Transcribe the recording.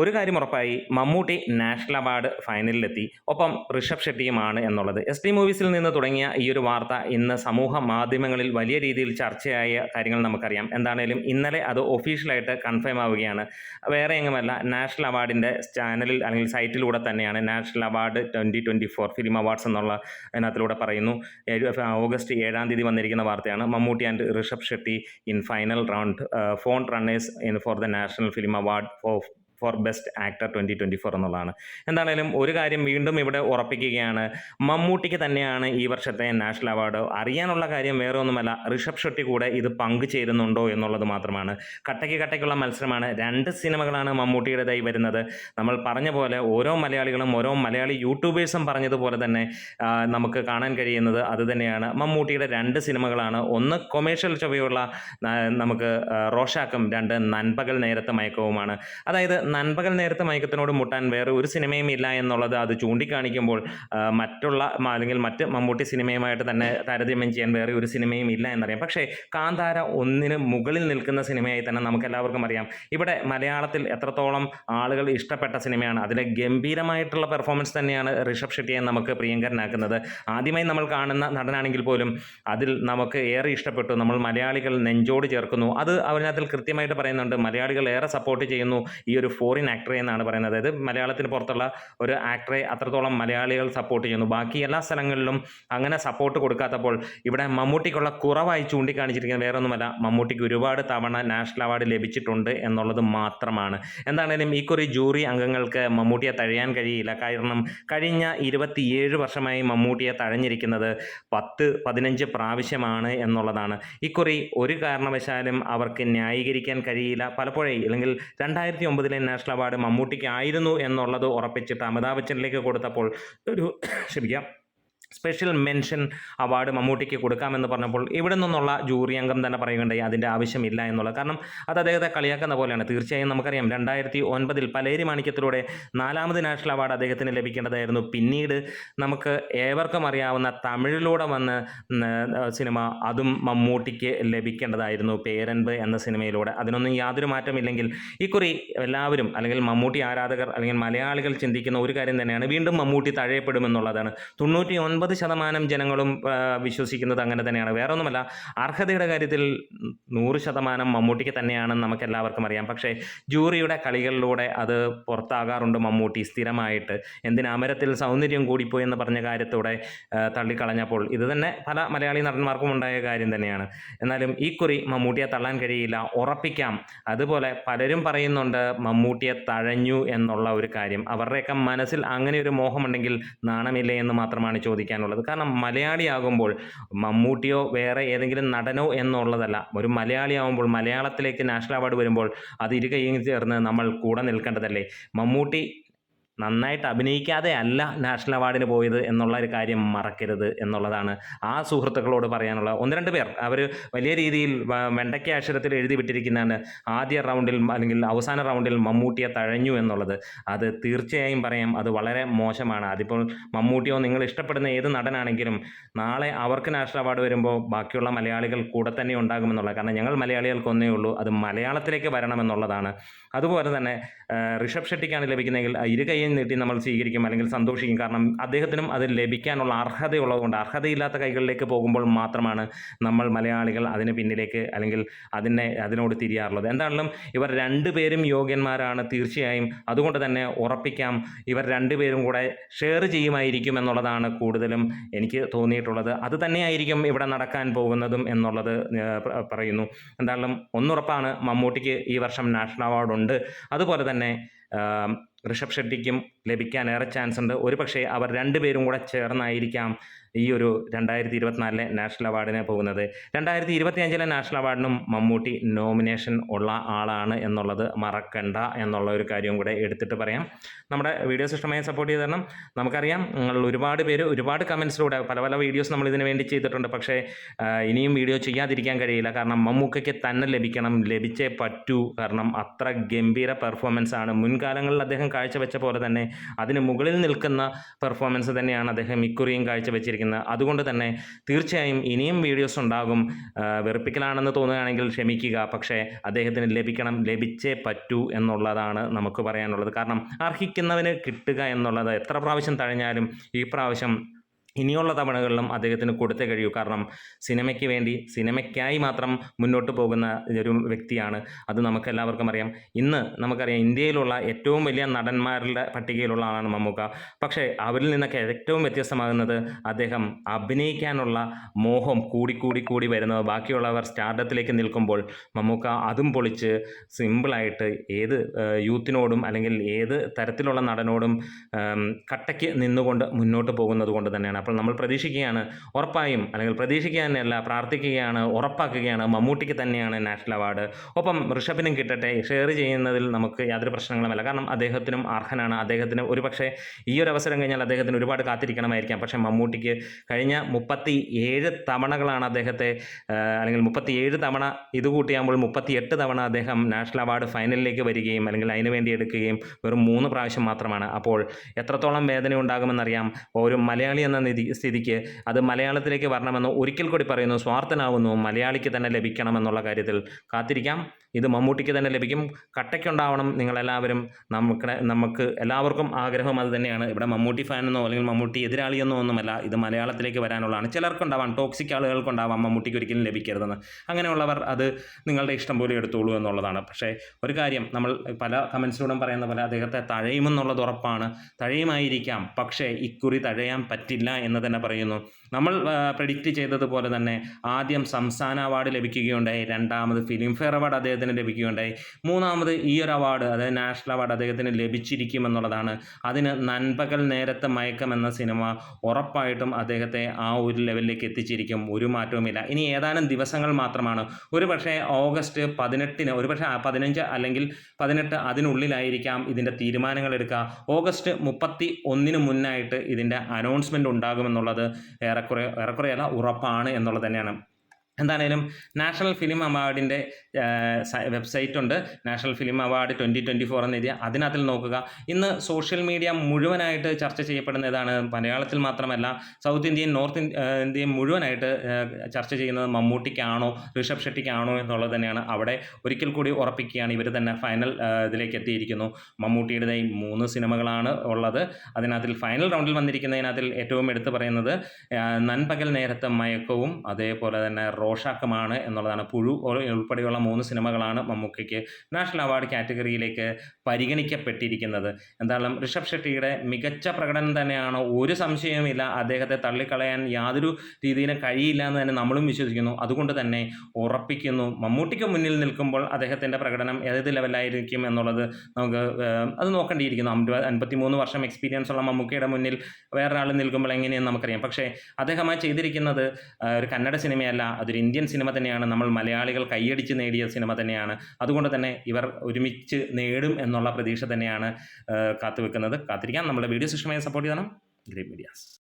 ഒരു കാര്യം ഉറപ്പായി മമ്മൂട്ടി നാഷണൽ അവാർഡ് ഫൈനലിലെത്തി. ഒപ്പം ഋഷഭ് ഷെട്ടിയുമാണ് എന്നുള്ളത്. എസ് ടി മൂവീസിൽ നിന്ന് തുടങ്ങിയ ഈ ഒരു വാർത്ത ഇന്ന് സമൂഹ മാധ്യമങ്ങളിൽ വലിയ രീതിയിൽ ചർച്ചയായ കാര്യങ്ങൾ നമുക്കറിയാം. എന്താണേലും ഇന്നലെ അത് ഒഫീഷ്യലായിട്ട് കൺഫേം ആവുകയാണ്. വേറെ എങ്ങുമല്ല നാഷണൽ അവാർഡിന്റെ ചാനലിൽ അല്ലെങ്കിൽ സൈറ്റിലൂടെ തന്നെയാണ് national award twenty twenty four film awards എന്നുള്ള അതിനകത്തിലൂടെ പറയുന്നു. ഓഗസ്റ്റ് ഏഴാം തീയതി വന്നിരിക്കുന്ന വാർത്തയാണ്. Mammootty and Rishab Shetty in final round front runners in for the national film award for for best actor twenty twenty four എന്നുള്ളതാണ്. എന്താണേലും ഒരു കാര്യം വീണ്ടും ഇവിടെ ഉറപ്പിക്കുകയാണ്. മമ്മൂട്ടിക്ക് തന്നെയാണ് ഈ വർഷത്തെ നാഷണൽ അവാർഡ്. അറിയാനുള്ള കാര്യം വേറെ ഒന്നുമല്ല ഋഷഭ് ഷെട്ടി കൂടെ ഇത് പങ്കുചേരുന്നുണ്ടോ എന്നുള്ളത് മാത്രമാണ്. കട്ടയ്ക്ക് കട്ടയ്ക്കുള്ള മത്സരമാണ്. രണ്ട് സിനിമകളാണ് മമ്മൂട്ടിയുടേതായി വരുന്നത്. നമ്മൾ പറഞ്ഞ പോലെ ഓരോ മലയാളികളും ഓരോ മലയാളി യൂട്യൂബേഴ്സും പറഞ്ഞതുപോലെ തന്നെ നമുക്ക് കാണാൻ കഴിയുന്നത് അത് തന്നെയാണ്. മമ്മൂട്ടിയുടെ രണ്ട് സിനിമകളാണ്. ഒന്ന് കൊമേഴ്ഷ്യൽ ചൊവ്വയുള്ള നമുക്ക് റോഷാക്കും രണ്ട് നൻപകൽ നേരത്തെ മയക്കവുമാണ്. അതായത് നൻപകൽ നേരത്തെ മയക്കത്തിനോട് മുട്ടാൻ വേറെ ഒരു സിനിമയും ഇല്ല എന്നുള്ളത് അത് ചൂണ്ടിക്കാണിക്കുമ്പോൾ മറ്റുള്ള അല്ലെങ്കിൽ മറ്റ് മമ്മൂട്ടി സിനിമയുമായിട്ട് തന്നെ താരതമ്യം ചെയ്യാൻ വേറെ ഒരു സിനിമയും ഇല്ല എന്നറിയാം. പക്ഷേ കാന്താര ഒന്നിന് മുകളിൽ നിൽക്കുന്ന സിനിമയായി തന്നെ നമുക്ക് എല്ലാവർക്കും അറിയാം. ഇവിടെ മലയാളത്തിൽ എത്രത്തോളം ആളുകൾ ഇഷ്ടപ്പെട്ട സിനിമയാണ് അതിലെ ഗംഭീരമായിട്ടുള്ള പെർഫോമൻസ് തന്നെയാണ് ഋഷഭ് ഷെട്ടിയെ നമുക്ക് പ്രിയങ്കരനാക്കുന്നത്. ആദ്യമായി നമ്മൾ കാണുന്ന നടനാണെങ്കിൽ പോലും അതിൽ നമുക്ക് ഏറെ ഇഷ്ടപ്പെട്ടു. നമ്മൾ മലയാളികൾ നെഞ്ചോട് ചേർക്കുന്നു. അത് അതിനകത്തിൽ കൃത്യമായിട്ട് പറയുന്നുണ്ട്. മലയാളികൾ ഏറെ സപ്പോർട്ട് ചെയ്യുന്നു. ഈ ഒരു ഫോറിൻ ആക്ടറെ എന്നാണ് പറയുന്നത്. അതായത് മലയാളത്തിന് പുറത്തുള്ള ഒരു ആക്ടറെ അത്രത്തോളം മലയാളികൾ സപ്പോർട്ട് ചെയ്യുന്നു. ബാക്കി എല്ലാ സ്ഥലങ്ങളിലും അങ്ങനെ സപ്പോർട്ട് കൊടുക്കാത്തപ്പോൾ ഇവിടെ മമ്മൂട്ടിക്കുള്ള കുറവായി ചൂണ്ടിക്കാണിച്ചിരിക്കുന്നത് വേറെ ഒന്നുമല്ല മമ്മൂട്ടിക്ക് ഒരുപാട് തവണ നാഷണൽ അവാർഡ് ലഭിച്ചിട്ടുണ്ട് എന്നുള്ളത് മാത്രമാണ്. എന്താണേലും ഈ കുറി ജൂറി അംഗങ്ങൾക്ക് മമ്മൂട്ടിയെ തഴയാൻ കഴിയില്ല. കാരണം കഴിഞ്ഞ ഇരുപത്തിയേഴ് വർഷമായി മമ്മൂട്ടിയെ തഴഞ്ഞിരിക്കുന്നത് പത്ത് പതിനഞ്ച് പ്രാവശ്യമാണ് എന്നുള്ളതാണ്. ഇക്കുറി ഒരു കാരണവശാലും അവർക്ക് ന്യായീകരിക്കാൻ കഴിയില്ല. പലപ്പോഴേ അല്ലെങ്കിൽ രണ്ടായിരത്തി ഒമ്പതിലെ നാഷണൽ അവാർഡ് മമ്മൂട്ടിക്ക് ആയിരുന്നു എന്നുള്ളത് ഉറപ്പിച്ചിട്ട് അമിതാഭ് ബച്ചനിലേക്ക് കൊടുത്തപ്പോൾ ഒരു ക്ഷമിക്കാം സ്പെഷ്യൽ മെൻഷൻ അവാർഡ് മമ്മൂട്ടിക്ക് കൊടുക്കാമെന്ന് പറഞ്ഞപ്പോൾ ഇവിടെ നിന്നുള്ള ജൂറി അംഗം തന്നെ പറയുകയുണ്ടായി അതിന്റെ ആവശ്യമില്ല എന്നുള്ളത് കാരണം അത് അദ്ദേഹത്തെ കളിയാക്കുന്ന പോലെയാണ്. തീർച്ചയായും നമുക്കറിയാം രണ്ടായിരത്തി ഒൻപതിൽ പലേരി മാണിക്യത്തിലൂടെ നാലാമത് നാഷണൽ അവാർഡ് അദ്ദേഹത്തിന് ലഭിക്കേണ്ടതായിരുന്നു. പിന്നീട് നമുക്ക് ഏവർക്കും അറിയാവുന്ന തമിഴിലൂടെ വന്ന് സിനിമ അതും മമ്മൂട്ടിക്ക് ലഭിക്കേണ്ടതായിരുന്നു. പേരൻപ് എന്ന സിനിമയിലൂടെ. അതിനൊന്നും യാതൊരു മാറ്റമില്ലെങ്കിൽ ഇക്കുറി എല്ലാവരും അല്ലെങ്കിൽ മമ്മൂട്ടി ആരാധകർ അല്ലെങ്കിൽ മലയാളികൾ ചിന്തിക്കുന്ന ഒരു കാര്യം തന്നെയാണ് വീണ്ടും മമ്മൂട്ടി തഴയപ്പെടുമെന്നുള്ളതാണ്. തൊണ്ണൂറ്റി ഒൻപത് ശതമാനം ജനങ്ങളും വിശ്വസിക്കുന്നത് അങ്ങനെ തന്നെയാണ്. വേറെ ഒന്നുമല്ല അർഹതയുടെ കാര്യത്തിൽ നൂറ് ശതമാനം മമ്മൂട്ടിക്ക് തന്നെയാണെന്ന് നമുക്ക് എല്ലാവർക്കും അറിയാം. പക്ഷേ ജൂറിയുടെ കളികളിലൂടെ അത് പുറത്താകാറുണ്ട് മമ്മൂട്ടി സ്ഥിരമായിട്ട്. എന്തിനാ അമരത്തിൽ സൗന്ദര്യം കൂടിപ്പോയി എന്ന് പറഞ്ഞ കാര്യത്തോടെ തള്ളിക്കളഞ്ഞപ്പോൾ ഇത് തന്നെ പല മലയാളി നടന്മാർക്കും ഉണ്ടായ കാര്യം തന്നെയാണ്. എന്നാലും ഈ കുറി മമ്മൂട്ടിയെ തള്ളാൻ കഴിയില്ല ഉറപ്പിക്കാം. അതുപോലെ പലരും പറയുന്നുണ്ട് മമ്മൂട്ടിയെ തഴഞ്ഞു എന്നുള്ള ഒരു കാര്യം. അവരുടെയൊക്കെ മനസ്സിൽ അങ്ങനെ ഒരു മോഹമുണ്ടെങ്കിൽ നാണമില്ലേ എന്ന് മാത്രമാണ് ചോദിക്കാനുള്ളത് കാരണം മലയാളിയാകുമ്പോൾ മമ്മൂട്ടിയോ വേറെ ഏതെങ്കിലും നടനോ എന്നുള്ളതല്ല. ഒരു മലയാളിയാകുമ്പോൾ മലയാളത്തിലേക്ക് നാഷണൽ അവാർഡ് വരുമ്പോൾ അത് ഇരുകൈയും ചേർന്ന് നമ്മൾ കൂടെ നിൽക്കേണ്ടതല്ലേ? മമ്മൂട്ടി നന്നായിട്ട് അഭിനയിക്കാതെ അല്ല നാഷണൽ അവാർഡിന് പോയത് എന്നുള്ള ഒരു കാര്യം മറക്കരുത് എന്നുള്ളതാണ് ആ സുഹൃത്തുക്കളോട് പറയാനുള്ള ഒന്ന് രണ്ട് പേർ. അവർ വലിയ രീതിയിൽ വെണ്ടയ്ക്ക അക്ഷരത്തിൽ എഴുതി വിട്ടിരിക്കുന്നതാണ്. ആദ്യ റൗണ്ടിൽ അല്ലെങ്കിൽ അവസാന റൗണ്ടിൽ മമ്മൂട്ടിയെ തഴഞ്ഞു എന്നുള്ളത്. അത് തീർച്ചയായും പറയാം. അത് വളരെ മോശമാണ്. അതിപ്പോൾ മമ്മൂട്ടിയോ നിങ്ങൾ ഇഷ്ടപ്പെടുന്ന ഏത് നടനാണെങ്കിലും നാളെ അവർക്ക് നാഷണൽ അവാർഡ് വരുമ്പോൾ ബാക്കിയുള്ള മലയാളികൾ കൂടെ തന്നെ ഉണ്ടാകുമെന്നുള്ളത്. കാരണം ഞങ്ങൾ മലയാളികൾക്കൊന്നേ ഉള്ളൂ. അത് മലയാളത്തിലേക്ക് വരണമെന്നുള്ളതാണ്. അതുപോലെ തന്നെ ഋഷഭ് ഷെട്ടിക്കാണ് ലഭിക്കുന്നതെങ്കിൽ ആ ഇരു കൈയും നീട്ടി നമ്മൾ സ്വീകരിക്കും അല്ലെങ്കിൽ സന്തോഷിക്കും. കാരണം അദ്ദേഹത്തിനും അത് ലഭിക്കാനുള്ള അർഹതയുള്ളതുകൊണ്ട് അർഹതയില്ലാത്ത കൈകളിലേക്ക് പോകുമ്പോൾ മാത്രമാണ് നമ്മൾ മലയാളികൾ അതിന് പിന്നിലേക്ക് അല്ലെങ്കിൽ അതിനെ അതിനോട് തിരിയാറുള്ളത്. എന്താണെങ്കിലും ഇവർ രണ്ടുപേരും യോഗ്യന്മാരാണ് തീർച്ചയായും. അതുകൊണ്ട് തന്നെ ഉറപ്പിക്കാം ഇവർ രണ്ടുപേരും കൂടെ ഷെയർ ചെയ്യുമായിരിക്കും എന്നുള്ളതാണ് കൂടുതലും എനിക്ക് തോന്നിയിട്ടുള്ളത്. അത് തന്നെയായിരിക്കും ഇവിടെ നടക്കാൻ പോകുന്നതും എന്നുള്ളത് പറയുന്നു. എന്തായാലും ഒന്നുറപ്പാണ് മമ്മൂട്ടിക്ക് ഈ വർഷം നാഷണൽ അവാർഡുണ്ട്. അതുപോലെ തന്നെ ഋഷഭ് ഷെട്ടിക്കും ലഭിക്കാൻ ഏറെ ചാൻസ് ഉണ്ട്. ഒരു പക്ഷേ അവർ രണ്ടുപേരും കൂടെ ചേർന്നായിരിക്കാം. ഈ ഒരു രണ്ടായിരത്തി ഇരുപത്തിനാലിലെ നാഷണൽ അവാർഡിന് പോകുന്നത്. രണ്ടായിരത്തി ഇരുപത്തി അഞ്ചിലെ നാഷണൽ അവാർഡിനും മമ്മൂട്ടി നോമിനേഷൻ ഉള്ള ആളാണ് എന്നുള്ളത് മറക്കണ്ട എന്നുള്ള ഒരു കാര്യവും കൂടെ എടുത്തിട്ട് പറയാം. നമ്മുടെ വീഡിയോസ് ഇഷ്ടമായി സപ്പോർട്ട് ചെയ്ത് തരണം. നമുക്കറിയാം ഒരുപാട് പേര് ഒരുപാട് കമൻസിലൂടെ പല പല വീഡിയോസ് നമ്മൾ ഇതിനു വേണ്ടി ചെയ്തിട്ടുണ്ട്. പക്ഷേ ഇനിയും വീഡിയോ ചെയ്യാതിരിക്കാൻ കഴിയില്ല. കാരണം മമ്മൂക്കയ്ക്ക് തന്നെ ലഭിക്കണം ലഭിച്ചേ പറ്റൂ. കാരണം അത്ര ഗംഭീര പെർഫോമൻസ് ആണ് മുൻകാലങ്ങളിൽ അദ്ദേഹം കാഴ്ചവെച്ച പോലെ തന്നെ അതിന് മുകളിൽ നിൽക്കുന്ന പെർഫോമൻസ് തന്നെയാണ് അദ്ദേഹം ഇക്കുറിയും കാഴ്ചവെച്ചിരിക്കുന്നത്. ചെയ്തിരിക്കുന്നത്. അതുകൊണ്ട് തന്നെ തീർച്ചയായും ഇനിയും വീഡിയോസ് ഉണ്ടാകും. വെറുപ്പിക്കലാണെന്ന് തോന്നുകയാണെങ്കിൽ ക്ഷമിക്കുക. പക്ഷേ അദ്ദേഹത്തിന് ലഭിക്കണം ലഭിച്ചേ പറ്റൂ എന്നുള്ളതാണ് നമുക്ക് പറയാനുള്ളത്. കാരണം അർഹിക്കുന്നവന് കിട്ടുക എന്നുള്ളത് എത്ര പ്രാവശ്യം തഴഞ്ഞാലും ഈ പ്രാവശ്യം ഇനിയുള്ള തവണകളിലും അദ്ദേഹത്തിന് കൊടുത്തേ കഴിയൂ. കാരണം സിനിമയ്ക്ക് വേണ്ടി സിനിമയ്ക്കായി മാത്രം മുന്നോട്ട് പോകുന്ന ഒരു വ്യക്തിയാണ്. അത് നമുക്കെല്ലാവർക്കും അറിയാം. ഇന്ന് നമുക്കറിയാം ഇന്ത്യയിലുള്ള ഏറ്റവും വലിയ നടന്മാരുടെ പട്ടികയിലുള്ള ആളാണ് മമ്മൂക്ക. പക്ഷേ അവരിൽ നിന്നൊക്കെ ഏറ്റവും വ്യത്യസ്തമാകുന്നത് അദ്ദേഹം അഭിനയിക്കാനുള്ള മോഹം കൂടിക്കൂടി കൂടി വരുന്നത് ബാക്കിയുള്ളവർ സ്റ്റാർഡത്തിലേക്ക് നിൽക്കുമ്പോൾ മമ്മൂക്ക അതും പൊളിച്ച് സിമ്പിളായിട്ട് ഏത് യൂത്തിനോടും അല്ലെങ്കിൽ ഏത് തരത്തിലുള്ള നടനോടും കട്ടയ്ക്ക് നിന്നുകൊണ്ട് മുന്നോട്ട് പോകുന്നത് കൊണ്ട് തന്നെയാണ്. അപ്പോൾ നമ്മൾ പ്രതീക്ഷിക്കുകയാണ് ഉറപ്പായും അല്ലെങ്കിൽ പ്രതീക്ഷിക്കുക തന്നെയല്ല പ്രാർത്ഥിക്കുകയാണ് ഉറപ്പാക്കുകയാണ് മമ്മൂട്ടിക്ക് തന്നെയാണ് നാഷണൽ അവാർഡ്. ഒപ്പം ഋഷഭിനും കിട്ടട്ടെ ഷെയർ ചെയ്യുന്നതിൽ നമുക്ക് യാതൊരു പ്രശ്നങ്ങളുമല്ല കാരണം അദ്ദേഹത്തിനും അർഹനാണ്. അദ്ദേഹത്തിന് ഒരു പക്ഷേ ഈ ഒരു അവസരം കഴിഞ്ഞാൽ അദ്ദേഹത്തിന് ഒരുപാട് കാത്തിരിക്കണമായിരിക്കാം. പക്ഷേ മമ്മൂട്ടിക്ക് കഴിഞ്ഞ മുപ്പത്തി ഏഴ് തവണകളാണ് അദ്ദേഹത്തെ അല്ലെങ്കിൽ മുപ്പത്തി ഏഴ് തവണ ഇത് കൂട്ടിയാകുമ്പോൾ മുപ്പത്തി എട്ട് തവണ അദ്ദേഹം നാഷണൽ അവാർഡ് ഫൈനലിലേക്ക് വരികയും അല്ലെങ്കിൽ അതിനു വേണ്ടി എടുക്കുകയും വെറും മൂന്ന് പ്രാവശ്യം മാത്രമാണ്. അപ്പോൾ എത്രത്തോളം വേദന ഉണ്ടാകുമെന്നറിയാം ഒരു മലയാളി എന്ന സ്ഥിതിക്ക് അത് മലയാളത്തിലേക്ക് വരണമെന്ന് ഒരിക്കൽ കൂടി പറയുന്നു സ്വാർത്ഥനാവുന്നു മലയാളിക്ക് തന്നെ ലഭിക്കണമെന്നുള്ള കാര്യത്തിൽ കാത്തിരിക്കാം. ഇത് മമ്മൂട്ടിക്ക് തന്നെ ലഭിക്കും. കട്ടയ്ക്കുണ്ടാവണം നിങ്ങളെല്ലാവരും. നമുക്ക് നമുക്ക് എല്ലാവർക്കും ആഗ്രഹം അത് തന്നെയാണ്. ഇവിടെ മമ്മൂട്ടി ഫാനെന്നോ അല്ലെങ്കിൽ മമ്മൂട്ടി എതിരാളിയെന്നോ ഒന്നുമല്ല ഇത് മലയാളത്തിലേക്ക് വരാനുള്ളതാണ്. ചിലർക്കുണ്ടാവാം ടോക്സിക് ആളുകൾക്കുണ്ടാവാം മമ്മൂട്ടിക്ക് ഒരിക്കലും ലഭിക്കരുതെന്ന്. അങ്ങനെയുള്ളവർ അത് നിങ്ങളുടെ ഇഷ്ടം പോലെ എടുത്തോളൂ എന്നുള്ളതാണ്. പക്ഷേ ഒരു കാര്യം നമ്മൾ പല കമൻസിലൂടെ പറയുന്ന പോലെ അദ്ദേഹത്തെ തഴയുമെന്നുള്ളത് ഉറപ്പാണ്. തഴയുമായിരിക്കാം പക്ഷേ ഇക്കുറി തഴയാൻ പറ്റില്ല എന്ന് തന്നെ പറയുന്നു. നമ്മൾ പ്രെഡിക്റ്റ് ചെയ്തതുപോലെ തന്നെ ആദ്യം സംസ്ഥാന അവാർഡ് ലഭിക്കുകയുണ്ടായി. രണ്ടാമത് ഫിലിം ഫെയർ അവാർഡ് അദ്ദേഹത്തിന് ലഭിക്കുകയുണ്ടായി. മൂന്നാമത് ഈ ഒരു അവാർഡ് അതായത് നാഷണൽ അവാർഡ് അദ്ദേഹത്തിന് ലഭിച്ചിരിക്കുമെന്നുള്ളതാണ്. അതിന് നൻപകൽ നേരത്തെ മയക്കം എന്ന സിനിമ ഉറപ്പായിട്ടും അദ്ദേഹത്തെ ആ ഒരു ലെവലിലേക്ക് എത്തിച്ചിരിക്കും. ഒരു മാറ്റവുമില്ല. ഇനി ഏതാനും ദിവസങ്ങൾ മാത്രമാണ്. ഒരു പക്ഷേ ഓഗസ്റ്റ് പതിനെട്ടിന് ഒരു പക്ഷേ പതിനഞ്ച് അല്ലെങ്കിൽ പതിനെട്ട് അതിനുള്ളിലായിരിക്കാം ഇതിന്റെ തീരുമാനങ്ങൾ എടുക്കുക. ഓഗസ്റ്റ് മുപ്പത്തി ഒന്നിന് മുന്നായിട്ട് ഇതിന്റെ അനൗൺസ്മെന്റ് ഉണ്ടാകുമെന്നുള്ളത് ഏറെക്കുറെ ഏറെക്കുറെയല്ല ഉറപ്പാണ് എന്നുള്ളത് തന്നെയാണ്. എന്താണേലും നാഷണൽ ഫിലിം അവാർഡിന്റെ വെബ്സൈറ്റ് ഉണ്ട് national film award twenty twenty four എന്ന് എഴുതിയ അതിനകത്തിൽ നോക്കുക. ഇന്ന് സോഷ്യൽ മീഡിയ മുഴുവനായിട്ട് ചർച്ച ചെയ്യപ്പെടുന്ന ഇതാണ് മലയാളത്തിൽ മാത്രമല്ല സൗത്ത് ഇന്ത്യൻ നോർത്ത് ഇന്ത്യൻ മുഴുവനായിട്ട് ചർച്ച ചെയ്യുന്നത് മമ്മൂട്ടിക്കാണോ ഋഷഭ് ഷെട്ടിക്കാണോ എന്നുള്ളത് തന്നെയാണ്. അവിടെ ഒരിക്കൽ കൂടി ഉറപ്പിക്കുകയാണ് ഇവർ തന്നെ ഫൈനൽ ഇതിലേക്ക് എത്തിയിരിക്കുന്നു. മമ്മൂട്ടിയുടെ ഈ മൂന്ന് സിനിമകളാണ് ഉള്ളത്. അതിനകത്തിൽ ഫൈനൽ റൗണ്ടിൽ വന്നിരിക്കുന്നതിനകത്തിൽ ഏറ്റവും എടുത്തു പറയുന്നത് നൻപകൽ നേരത്തെ മയക്കവും അതേപോലെ തന്നെ റോഷാക്കുമാണ് എന്നുള്ളതാണ്. പുഴു ഉൾ- ഉൾപ്പെടെയുള്ള മൂന്ന് സിനിമകളാണ് മമ്മൂക്കയ്ക്ക് നാഷണൽ അവാർഡ് കാറ്റഗറിയിലേക്ക് പരിഗണിക്കപ്പെട്ടിരിക്കുന്നത്. എന്തായാലും ഋഷഭ് ഷെട്ടിയുടെ മികച്ച പ്രകടനം തന്നെയാണ്? ഒരു സംശയവുമില്ല. അദ്ദേഹത്തെ തള്ളിക്കളയാൻ യാതൊരു രീതിയിലും കഴിയില്ല എന്ന് തന്നെ നമ്മളും വിശ്വസിക്കുന്നു. അതുകൊണ്ട് തന്നെ ഉറപ്പിക്കുന്നു. മമ്മൂട്ടിക്ക് മുന്നിൽ നിൽക്കുമ്പോൾ അദ്ദേഹത്തിന്റെ പ്രകടനം ഏത് ലെവലായിരിക്കും എന്നുള്ളത് നമുക്ക് അത് നോക്കേണ്ടിയിരിക്കുന്നു. അമ്പത് അൻപത്തിമൂന്ന് വർഷം എക്സ്പീരിയൻസ് ഉള്ള മമ്മൂക്കയുടെ മുന്നിൽ വേറൊരാൾ നിൽക്കുമ്പോൾ എങ്ങനെയെന്ന് നമുക്കറിയാം. പക്ഷേ അദ്ദേഹമായി ചെയ്തിരിക്കുന്നത് ഒരു കന്നഡ സിനിമയല്ല. അതൊരു ഇന്ത്യൻ സിനിമ തന്നെയാണ് നമ്മൾ മലയാളികൾ കൈയടിച്ച് നേടിയ സിനിമ തന്നെയാണ്. അതുകൊണ്ട് തന്നെ ഇവർ ഒരുമിച്ച് നേടും എന്നുള്ള പ്രതീക്ഷ തന്നെയാണ് കാത്തുവെക്കുന്നത്. കാത്തിരിക്കാം. നമ്മുടെ വീഡിയോ സിസ്റ്റമായി സപ്പോർട്ട് ചെയ്യണം. Great medias